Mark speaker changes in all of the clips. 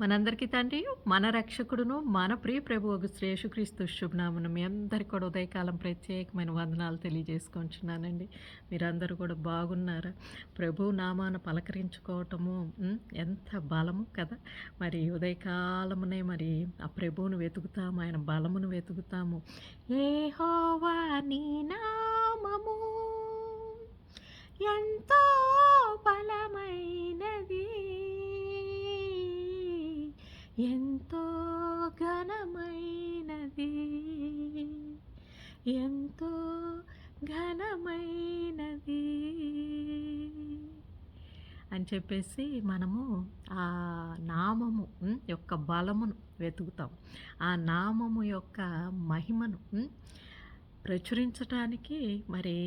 Speaker 1: మనందరికీ తండ్రి మన రక్షకుడును మన ప్రియ ప్రభు ఒక శ్రేషుక్రీస్తు శుభనామను మీ అందరికీ కూడా ఉదయకాలం ప్రత్యేకమైన వందనాలు తెలియజేసుకుంటున్నానండి. మీరందరూ కూడా బాగున్నారా? ప్రభు నామాన పలకరించుకోవటము ఎంత బలము కదా! మరి ఉదయకాలమునే మరి ఆ ప్రభువును వెతుకుతాము ఆయన బలమును వెతుకుతాము. ఏ హోవా నీ నామము ఎంతో చెప్పేసి మనము ఆ నామము యొక్క బలమును వెతుకుతాం. ఆ నామము యొక్క మహిమను ప్రచురించటానికి మరి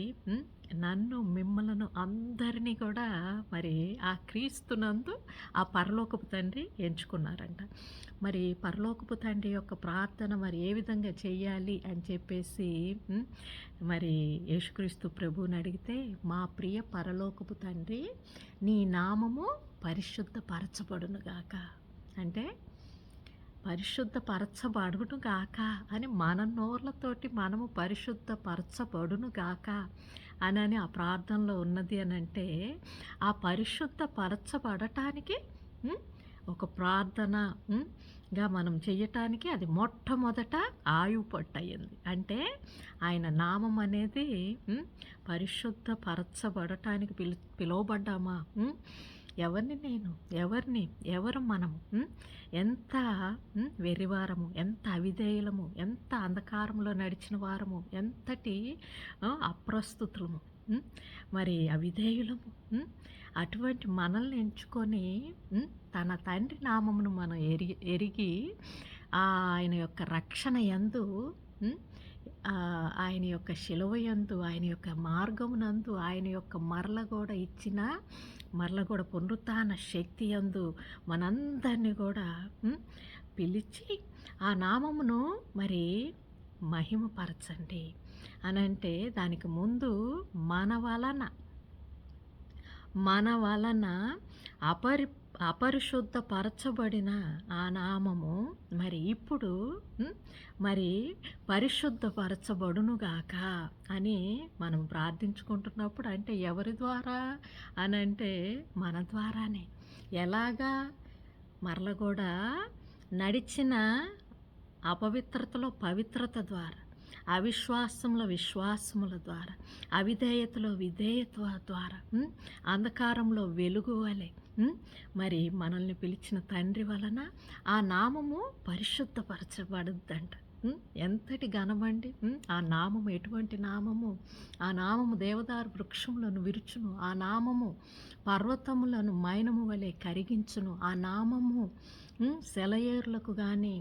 Speaker 1: నన్ను మిమ్మలను అందరినీ కూడా మరి ఆ క్రీస్తునందు ఆ పరలోకపు తండ్రి ఎంచుకున్నారంట. మరి పరలోకపు తండ్రి యొక్క ప్రార్థన మరి ఏ విధంగా చేయాలి అని చెప్పేసి మరి యేసుక్రీస్తు ప్రభువుని అడిగితే మా ప్రియ పరలోకపు తండ్రి నీ నామము పరిశుద్ధపరచబడునుగాక. అంటే పరిశుద్ధపరచబడును గాక అని మన నోర్లతోటి మనము పరిశుద్ధపరచబడును గాక అని అని ఆ ప్రార్థనలో ఉన్నది అని అంటే ఆ పరిశుద్ధపరచబడటానికి ఒక ప్రార్థన గా మనం చేయటానికి అది మొట్టమొదట ఆయువు పట్టు అంటే ఆయన నామం అనేది పరిశుద్ధపరచబడటానికి పిలు పిలువబడ్డామా? ఎవరిని నేను? ఎవరిని? ఎవరు మనము? ఎంత వెరివారము వెర్రివారము? ఎంత అవిధేయులము? ఎంత అంధకారంలో నడిచిన వారము? ఎంతటి అప్రస్తుతులము? మరి అవిధేయులము? అటువంటి మనల్ని ఎంచుకొని తన తండ్రి నామమును మనం ఎరిగి ఎరిగి ఆయన యొక్క రక్షణ యందు ఆయన యొక్క శిలువ యందు ఆయన యొక్క మార్గమునందు ఆయన యొక్క మరల కూడా ఇచ్చిన మరల కూడా పునరుత్న శక్తి యందు మనందరినీ కూడా పిలిచి ఆ నామమును మరి మహిమపరచండి. అనంటే దానికి ముందు మన వలన మన వలన అపరి అపరిశుద్ధపరచబడిన ఆ నామము మరి ఇప్పుడు మరి మరి పరిశుద్ధపరచబడునుగాక అని మనం ప్రార్థించుకుంటున్నప్పుడు అంటే ఎవరి ద్వారా అని అంటే మన ద్వారానే. ఎలాగా? మరల కూడా నడిచిన అపవిత్రతలో పవిత్రత ద్వారా. అవిశ్వాసంలో విశ్వాసముల ద్వారా అవిధేయతలో విధేయత ద్వారా అంధకారంలో వెలుగు వలె మరి మనల్ని పిలిచిన తండ్రి వలన ఆ నామము పరిశుద్ధపరచబడుద్దంట. ఎంతటి ఘనమండి. ఆ నామము ఎటువంటి నామము? ఆ నామము దేవదారు వృక్షములను విరుచును ఆ నామము పర్వతములను మైనము వలె కరిగించును ఆ నామము సెలయేర్లకు కానీ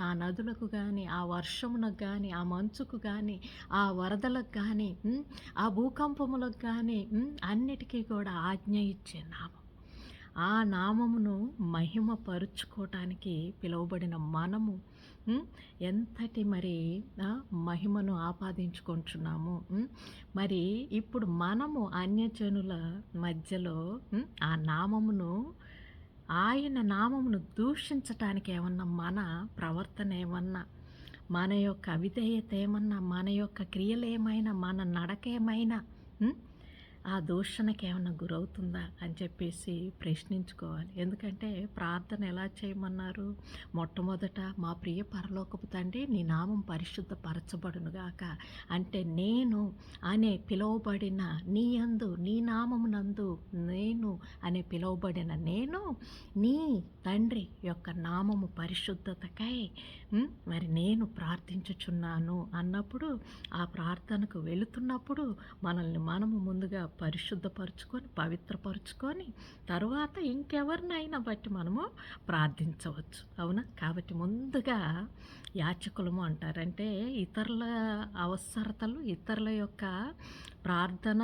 Speaker 1: ఆ నదులకు కానీ ఆ వర్షమునకు కానీ ఆ మంచుకు కానీ ఆ వరదలకు కానీ ఆ భూకంపములకు కానీ అన్నిటికీ కూడా ఆజ్ఞ ఇచ్చే నామం. ఆ నామమును మహిమపరుచుకోవటానికి పిలువబడిన మనము ఎంతటి మరి మహిమను ఆపాదించుకుంటున్నాము మరి ఇప్పుడు మనము అన్యజనుల మధ్యలో ఆ నామమును ఆయన నామమును దూషించటానికి ఏమన్నా మన ప్రవర్తన ఏమన్నా మన యొక్క అవిధేయత ఏమన్నా మన యొక్క క్రియలేమైనా మన నడక ఏమైనా ఆ దూషణకి ఏమైనా గురవుతుందా అని చెప్పేసి ప్రశ్నించుకోవాలి. ఎందుకంటే ప్రార్థన ఎలా చేయమన్నారు? మొట్టమొదట మా ప్రియ పరలోకపు తండ్రి నీ నామం పరిశుద్ధపరచబడునుగాక. అంటే నేను అనే పిలువబడిన నీ యందు నీ నామమునందు నేను అనే పిలువబడిన నేను నీ తండ్రి యొక్క నామము పరిశుద్ధతకై మరి నేను ప్రార్థించుచున్నాను అన్నప్పుడు ఆ ప్రార్థనకు వెళుతున్నప్పుడు మనల్ని మనము ముందుగా పరిశుద్ధపరచుకొని పవిత్రపరుచుకొని తరువాత ఇంకెవరినైనా బట్టి మనము ప్రార్థించవచ్చు. అవునా? కాబట్టి ముందుగా యాచకులము అంటారంటే ఇతరుల అవసరతలు ఇతరుల యొక్క ప్రార్థన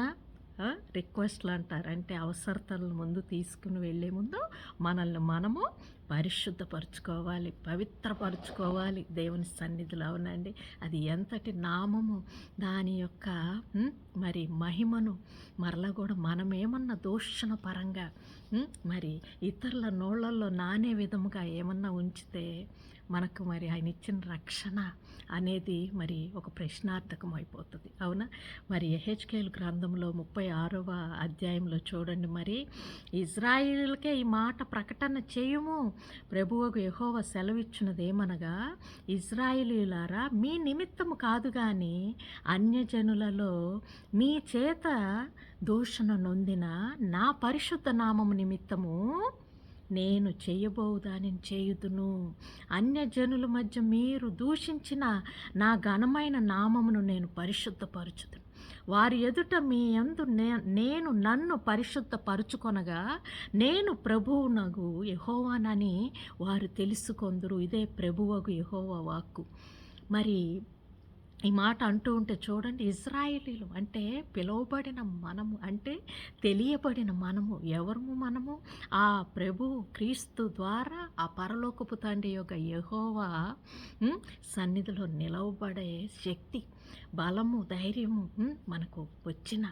Speaker 1: రిక్వెస్ట్లు అంటారు. అంటే అవసరతలను ముందు తీసుకుని వెళ్ళే ముందు మనల్ని మనము పరిశుద్ధపరచుకోవాలి పవిత్రపరచుకోవాలి దేవుని సన్నిధిలో. అవునండి. అది ఎంతటి నామము దాని యొక్క మరి మహిమను మరలా కూడా మనమేమన్నా దూషణ పరంగా మరి ఇతరుల నోళ్ళల్లో నానే విధముగా ఏమన్నా ఉంచితే మనకు మరి ఆయన ఇచ్చిన రక్షణ అనేది మరి ఒక ప్రశ్నార్థకం అయిపోతుంది. అవునా? మరి ఎహెచ్కేల్ గ్రంథంలో ముప్పై ఆరవ అధ్యాయంలో చూడండి మరి ఇజ్రాయిల్కే ఈ మాట ప్రకటన చేయుము ప్రభువుకు యహోవ సెలవిచ్చినది ఏమనగా ఇజ్రాయిలీలారా మీ నిమిత్తము కాదు కానీ అన్యజనులలో మీ చేత దూషణ నొందిన నా పరిశుద్ధ నామము నిమిత్తము నేను చేయబోవు దానిని చేయుదును. అన్యజనుల మధ్య మీరు దూషించిన నా ఘనమైన నామమును నేను పరిశుద్ధపరచుదును. వారి ఎదుట మీ ఎందు నేను నన్ను పరిశుద్ధపరుచుకొనగా నేను ప్రభువునగు యహోవానని వారు తెలుసుకొందురు. ఇదే ప్రభువగు యహోవా వాక్కు. మరి ఈ మాట అంటూ ఉంటే చూడండి ఇజ్రాయిలీలు అంటే పిలువబడిన మనము అంటే తెలియబడిన మనము ఎవరము మనము? ఆ ప్రభు క్రీస్తు ద్వారా ఆ పరలోకపు తండ్రి యొక్క యహోవా సన్నిధిలో నిలవబడే శక్తి బలము ధైర్యము మనకు వచ్చిన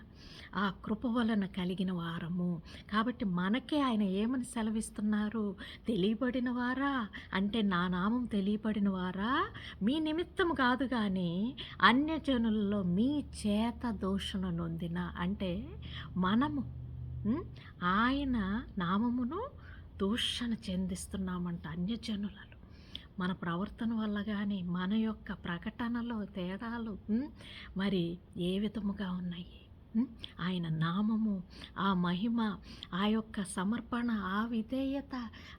Speaker 1: ఆ కృప వలన కలిగిన వారము. కాబట్టి మనకే ఆయన ఏమని సెలవిస్తున్నారు? తెలియబడిన వారా? అంటే నా నామం తెలియబడిన వారా? మీ నిమిత్తం కాదు కానీ అన్యజనులలో మీ చేత దోషణ నొందిన అంటే మనము ఆయన నామమును దూషణ చెందిస్తున్నామంట అన్యజనులలో మన ప్రవర్తన వల్ల కానీ మన యొక్క ప్రకటనలో తేడాలు మరి ఏ విధముగా ఉన్నాయి? ఆయన నామము ఆ మహిమ ఆ యొక్క సమర్పణ ఆ విధేయత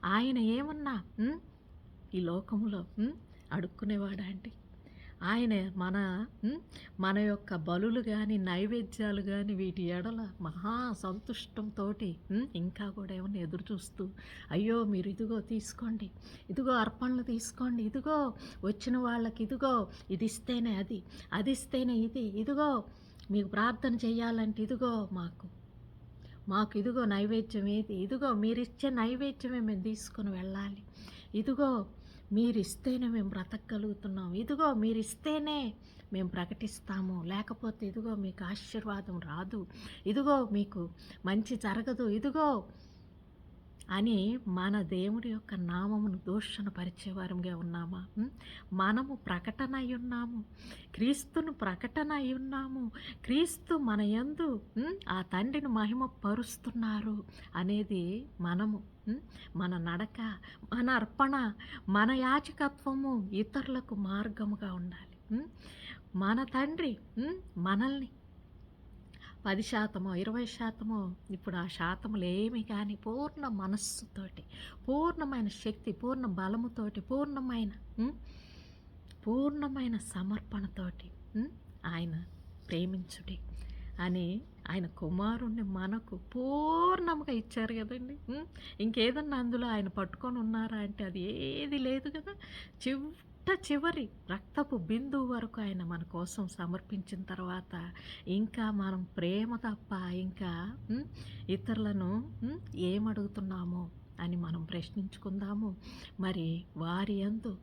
Speaker 1: ఆయన ఏమన్నా ఈ లోకంలో అడుక్కునేవాడా అండి? ఆయన మన మన యొక్క బలులు కానీ నైవేద్యాలు కానీ వీటి ఎడల మహా సంతుష్టంతో ఇంకా కూడా ఏమన్నా ఎదురు చూస్తూ అయ్యో మీరు ఇదిగో తీసుకోండి ఇదిగో అర్పణలు తీసుకోండి ఇదిగో వచ్చిన వాళ్ళకి ఇదిగో ఇది ఇస్తేనే అది అది ఇస్తేనే ఇది ఇదిగో మీకు ప్రార్థన చేయాలంటే ఇదిగో మాకు మాకు ఇదిగో నైవేద్యం ఏది ఇదిగో మీరు ఇచ్చే నైవేద్యమే మేము తీసుకొని వెళ్ళాలి ఇదిగో మీరిస్తేనే మేము బ్రతకగలుగుతున్నాం. ఇదిగో మీరిస్తేనే మేము ప్రకటిస్తాము. లేకపోతే ఇదిగో మీకు ఆశీర్వాదం రాదు. ఇదిగో మీకు మంచి జరగదు. ఇదిగో అని మన దేవుడి యొక్క నామమును దూషణ పరిచేవారంగా ఉన్నామా మనము ప్రకటన అయి ఉన్నాము క్రీస్తును ప్రకటన అయి ఉన్నాము క్రీస్తు మన యందు ఆ తండ్రిని మహిమ పరుస్తున్నారు అనేది మనము మన నడక మన అర్పణ మన యాచకత్వము ఇతరులకు మార్గముగా ఉండాలి. మన తండ్రి మనల్ని. పది శాతమో ఇరవై శాతమో ఇప్పుడు ఆ శాతములు ఏమి కానీ పూర్ణ మనస్సుతోటి పూర్ణమైన శక్తి పూర్ణ బలముతోటి పూర్ణమైన పూర్ణమైన సమర్పణతోటి ఆయన ప్రేమించుడి. అని ఆయన కుమారుణ్ణి మనకు పూర్ణముగా ఇచ్చారు కదండి. ఇంకేదన్నా అందులో ఆయన పట్టుకొని ఉన్నారా అంటే అది ఏది లేదు కదా. చిట్ట చివరి రక్తపు బిందువు వరకు ఆయన మన కోసం సమర్పించిన తర్వాత ఇంకా మనం ప్రేమ తప్ప ఇంకా ఇతరులను ఏమడుగుతున్నామో అని మనం ప్రశ్నించుకుందాము. మరి వారి అందు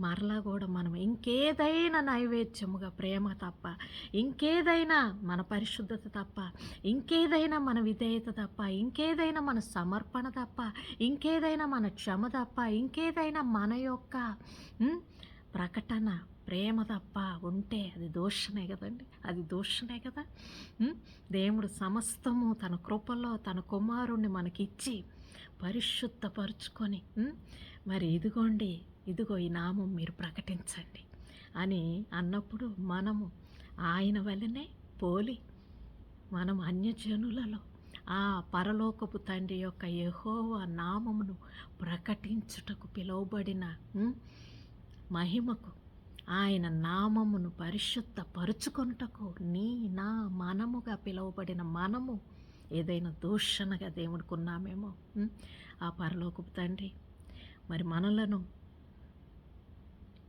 Speaker 1: మరలా కూడా మనం. ఇంకేదైనా నైవేద్యముగా ప్రేమ తప్ప ఇంకేదైనా మన పరిశుద్ధత తప్ప ఇంకేదైనా మన విధేయత తప్ప ఇంకేదైనా మన సమర్పణ తప్ప ఇంకేదైనా మన క్షమ తప్ప ఇంకేదైనా మన యొక్క ప్రకటన ప్రేమ తప్ప ఉంటే అది దోషణే కదండి. అది దోషణే కదా. దేవుడు సమస్తము తన కృపలో తన కుమారుణ్ణి మనకిచ్చి పరిశుద్ధపరుచుకొని మరి ఇదిగోండి ఇదిగో ఈ నామం మీరు ప్రకటించండి అని అన్నప్పుడు మనము ఆయన వలనే పోలి మనం అన్యజనులలో ఆ పరలోకపు తండ్రి యొక్క యహోవ నామమును ప్రకటించుటకు పిలువబడిన మహిమకు ఆయన నామమును పరిశుద్ధ పరుచుకొనుటకు నీ నా మనముగా పిలువబడిన మనము ఏదైనా దూషణగా దేవుడుకున్నామేమో ఆ పరలోకపు తండ్రి. మరి మనలను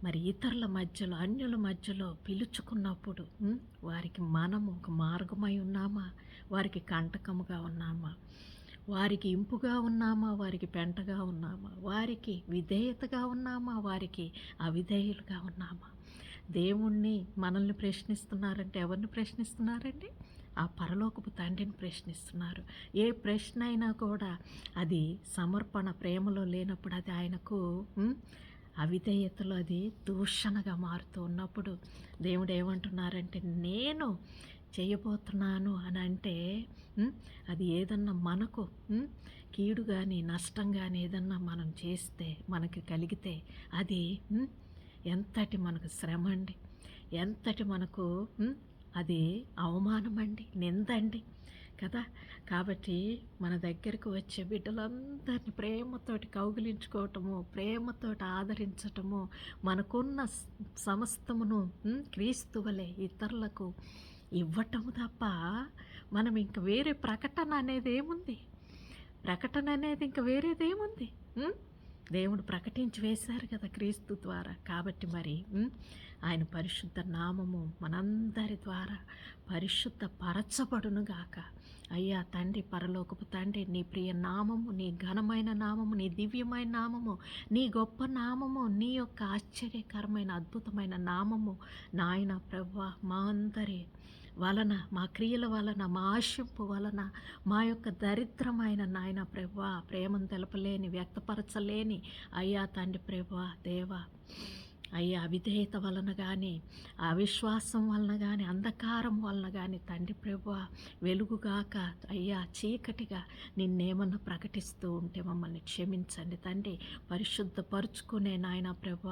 Speaker 1: మరి ఇతరుల మధ్యలో అన్యుల మధ్యలో పిలుచుకున్నప్పుడు వారికి మనము ఒక మార్గమై ఉన్నామా? వారికి కంటకముగా ఉన్నామా? వారికి ఇంపుగా ఉన్నామా? వారికి పెంటగా ఉన్నామా? వారికి విధేయతగా ఉన్నామా? వారికి అవిధేయులుగా ఉన్నామా? దేవుణ్ణి మనల్ని ప్రశ్నిస్తున్నారంటే ఎవరిని ప్రశ్నిస్తున్నారండి? ఆ పరలోకపు తండ్రిని ప్రశ్నిస్తున్నారు. ఏ ప్రశ్న అయినా కూడా అది సమర్పణ ప్రేమలో లేనప్పుడు అది ఆయనకు అవిధేయతలో అది దూషణగా మారుతూ ఉన్నప్పుడు దేవుడు ఏమంటున్నారంటే నేను చేయబోతున్నాను అని అంటే అది ఏదన్నా మనకు కీడు కానీ నష్టం కానీ ఏదన్నా మనం చేస్తే మనకి కలిగితే అది ఎంతటి మనకు శ్రమ అండి ఎంతటి మనకు అది అవమానమండి నిందండి కదా? కాబట్టి మన దగ్గరకు వచ్చే బిడ్డలందరినీ ప్రేమతోటి కౌగిలించుకోవటము ప్రేమతోటి ఆదరించటము మనకున్న సమస్తమును క్రీస్తు వలె ఇతరులకు ఇవ్వటము తప్ప మనం ఇంక వేరే ప్రకటన అనేది ఏముంది? ప్రకటన అనేది ఇంక వేరేదేముంది దేవుడు ప్రకటించి వేశారు కదా క్రీస్తు ద్వారా. కాబట్టి మరి ఆయన పరిశుద్ధ నామము మనందరి ద్వారా పరిశుద్ధ పరచబడునుగాక అయ్యా తండ్రి పరలోకపు తండ్రి నీ ప్రియ నామము నీ ఘనమైన నామము నీ దివ్యమైన నామము నీ గొప్ప నామము నీ యొక్క ఆశ్చర్యకరమైన అద్భుతమైన నామము నాయన ప్రభా మా అందరి వలన మా క్రియల వలన మా ఆశింపు వలన మా యొక్క దరిద్రమైన నాయన ప్రభా ప్రేమను తెలపలేని వ్యక్తపరచలేని అయ్యా తండ్రి ప్రభా దేవా. అయ్యా అవిధేయత వలన కానీ అవిశ్వాసం వలన కానీ అంధకారం వలన కానీ తండ్రి ప్రభు వెలుగుగాక అయ్యా చీకటిగా నిన్నేమన్నా ప్రకటిస్తూ ఉంటే మమ్మల్ని క్షమించండి తండ్రి. పరిశుద్ధపరుచుకునే నాయన ప్రభు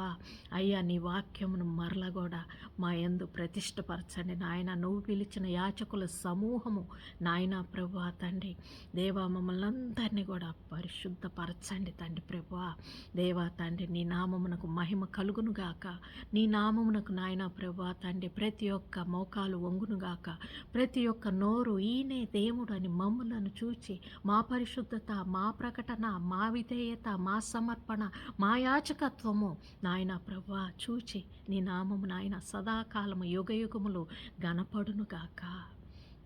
Speaker 1: అయ్యా నీ వాక్యమును మరల కూడా మా ఎందు ప్రతిష్టపరచండి నాయన. నువ్వు పిలిచిన యాచకుల సమూహము నాయన ప్రభు తండ్రి. దేవా మమ్మల్ని అందరినీ కూడా పరిశుద్ధపరచండి తండ్రి ప్రభు. దేవా తండ్రి నీ నామమునకు మహిమ కలుగునుగా గాక. నీ నామమునకు నాయన ప్రభా తండ్రి ప్రతి ఒక్క మోకాలు వంగునుగాక. ప్రతి ఒక్క నోరు ఈయనే దేవుడు అని మమ్ములను చూచి మా పరిశుద్ధత మా ప్రకటన మా విధేయత మా సమర్పణ మా యాచకత్వము నాయన ప్రభా చూచి నీ నామము నాయన సదాకాలము యుగయుగములు గనపడునుగాక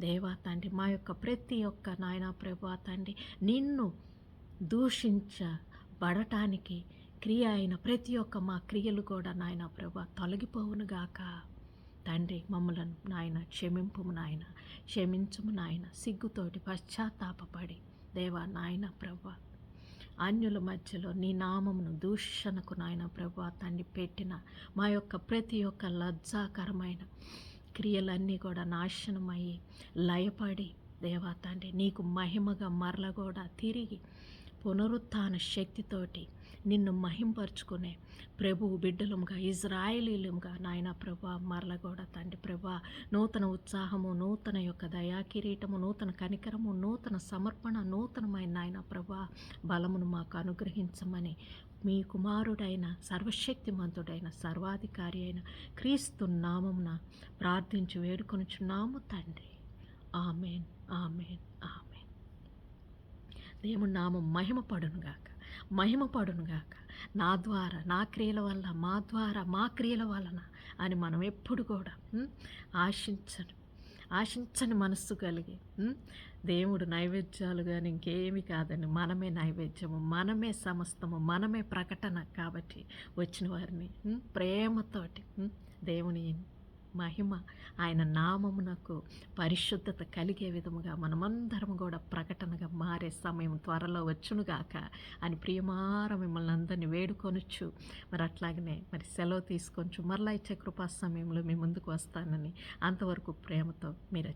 Speaker 1: దేవా తండ్రి మా యొక్క ప్రతి ఒక్క నాయన ప్రభా తండ్రి నిన్ను దూషించబడటానికి క్రియ అయిన ప్రతి ఒక్క మా క్రియలు కూడా నాయన ప్రభా తొలగిపోవునుగాక తండ్రి మమ్మలను నాయన క్షమింపుము నాయన క్షమించుము నాయన సిగ్గుతోటి పశ్చాత్తాపపడి. దేవా నాయన ప్రభా అన్యుల మధ్యలో నీ నామమును దూషణకు నాయన ప్రభా తండ్రి పెట్టిన మా యొక్క ప్రతి ఒక్క లజ్జాకరమైన క్రియలన్నీ కూడా నాశనమయ్యి లయపడి దేవా తండ్రి నీకు మహిమగా మరల కూడా తిరిగి పునరుత్థాన శక్తితోటి నిన్ను మహింపరుచుకునే ప్రభు బిడ్డలముగా ఇజ్రాయేలీలుగా. నాయన ప్రభా మరలగూడ తండ్రి ప్రభా నూతన ఉత్సాహము నూతన యొక్క దయా కిరీటము నూతన కనికరము నూతన సమర్పణ నూతనమైన నాయన ప్రభా బలమును మాకు అనుగ్రహించమని మీ కుమారుడైన సర్వశక్తిమంతుడైన సర్వాధికారి అయిన క్రీస్తు నామమున ప్రార్థించి వేడుకొనుచున్నాము తండ్రి. ఆమెన్ ఆమెన్ ఆమె దేవుని నామం మహిమ పడునుగాక మహిమ నా ద్వారా నా క్రియల వల్ల మా ద్వారా మా క్రియల వలన అని మనం ఎప్పుడు కూడా ఆశించను. ఆశించని మనస్సు కలిగి దేవుడు నైవేద్యాలు కానీ ఇంకేమి కాదండి. మనమే నైవేద్యము మనమే సమస్తము మనమే ప్రకటన కాబట్టి వచ్చిన వారిని ప్రేమతోటి దేవుని మహిమ ఆయన నామమునకు పరిశుద్ధత కలిగే విధముగా మనమందరం కూడా ప్రకటనగా మారే సమయం త్వరలో వచ్చునుగాక అని ప్రియమార మిమ్మల్ని అందరినీ వేడుకొనొచ్చు మరి అట్లాగనే మరి సెలవు తీసుకొచ్చు మరలా ఇచ్చే కృపా సమయంలో మీ ముందుకు వస్తానని అంతవరకు ప్రేమతో మీరు